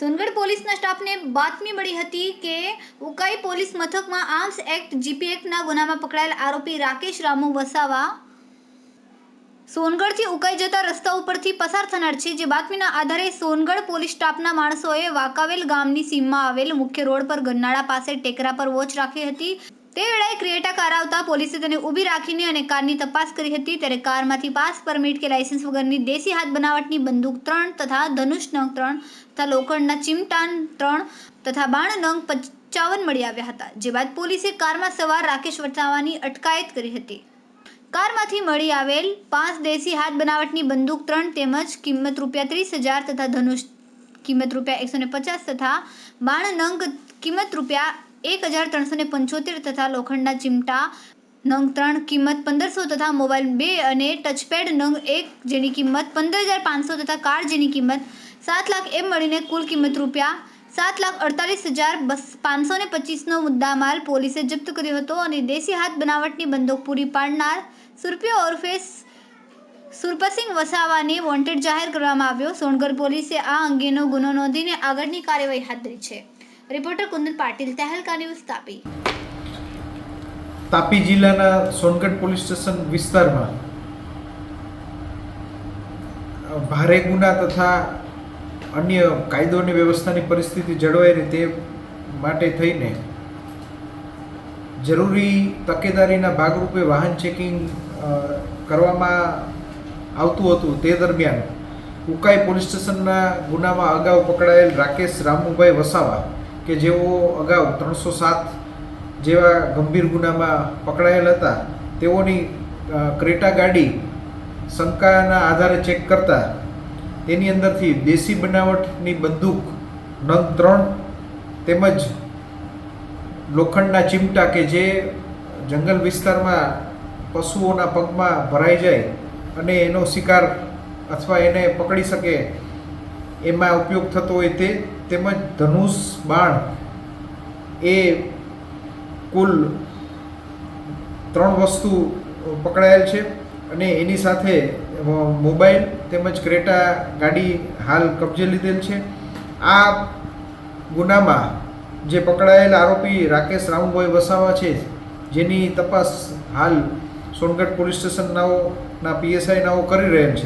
સોનગઢ પોલીસના સ્ટાફને બાતમી મળી હતી કે ઉકાઈ પોલીસ મથકમાં આર્મ્સ એક્ટ, જીપી એક્ટના ગુનામાં પકડાયેલ આરોપી રાકેશ રામુ વસાવા સોનગઢથી ઉકાઈ જતા રસ્તા ઉપરથી પસાર થનાર છે, જે બાતમીના આધારે સોનગઢ પોલીસ સ્ટાફના માણસોએ વાકાવેલ ગામની સીમમાં આવેલ મુખ્ય રોડ પર ગન્નાળા પાસે ટેકરા પર વોચ રાખી હતી. તે વેળાએ ક્રિએટા કાર આવતા પોલીસે તેને ઊભી રાખીને અને કારની તપાસ કરી હતી. ત્યારે કારમાંથી પાસ પરમિટ કે લાયસન્સ વગરની દેશી હાથ બનાવટની બંદૂક ત્રણ તથા ધનુષ નંગ ત્રણ તથા લોખંડના ચિમટાન ત્રણ તથા બાણ નંગ પંચાવન મળી આવ્યા હતા, જે બાદ પોલીસે કારમાં સવાર રાકેશ વટાવાની અટકાયત કરી હતી. કારમાંથી મળી આવેલ પાંચ દેશી હાથ બનાવટની બંદૂક ત્રણ તેમજ કિંમત રૂપિયા ત્રીસ હજાર તથા ધનુષ કિંમત રૂપિયા એકસો ને પચાસ તથા બાણ નંગ કિંમત રૂપિયા એક હજાર ત્રણસો પંચોતેર તથા લોખંડના ચીમટા, નંગ ત્રણ, કિંમત પંદરસો તથા મોબાઈલ બે અને ટચપેડ નંગ એક જેની કિંમત પંદર હજાર પાંચસો તથા કાર જેની કિંમત સાત લાખ એમ મળીને કુલ કિંમત રૂપિયા સાત લાખ અડતાલીસ હજાર બસ પાંચસો ને પચીસનો મુદ્દામાલ પોલીસે જપ્ત કર્યો હતો અને દેશી હાથ બનાવટની બંદૂક પૂરી પાડનાર સુરપિયો ઓરફે સુરપસિંહ વસાવાને વોન્ટેડ જાહેર કરવામાં આવ્યો. સોનગઢ પોલીસે આ અંગેનો ગુનો નોંધીને આગળની કાર્યવાહી હાથ ધરી છે. Reporter Kundan Patil, Tehelka news Tapi. Tapi જિલ્લાના સોનગઢ પોલીસ સ્ટેશન વિસ્તારમાં ભારે ગુના તથા અન્ય કાયદો અને વ્યવસ્થાની પરિસ્થિતિ જળવાઈ રહે તે માટે થઈને જરૂરી તકેદારીના ભાગરૂપે વાહન ચેકિંગ કરવામાં આવતું હતું તે દરમિયાન ઉકાઈ પોલીસ સ્ટેશનના ગુનામાં અગાઉ પકડાયેલ રાકેશ રામુભાઈ વસાવા કે જેઓ અગાઉ ત્રણસો સાત જેવા ગંભીર ગુનામાં પકડાયેલ હતા, તેઓની ક્રેટા ગાડી શંકાના આધારે ચેક કરતા તેની અંદરથી દેશી બનાવટની બંદૂક, નંગ ત્રણ તેમજ લોખંડના ચીમટા કે જે જંગલ વિસ્તારમાં પશુઓના પગમાં ભરાઈ જાય અને એનો શિકાર અથવા એને પકડી શકે એમાં ઉપયોગ થતો હોય તે તેમજ ધનુષ બાણ એ કુલ ત્રણ વસ્તુ પકડાયેલ છે અને એની સાથે મોબાઈલ તેમજ ક્રેટા ગાડી હાલ કબજે લીધેલ છે. આ ગુનામાં જે પકડાયેલ આરોપી રાકેશ રામભાઈ વસાવા છે, જેની તપાસ હાલ સોનગઢ પોલીસ સ્ટેશનનાઓના પીએસઆઈનાઓ પીએસઆઈ નાઓ કરી રહેલ છે.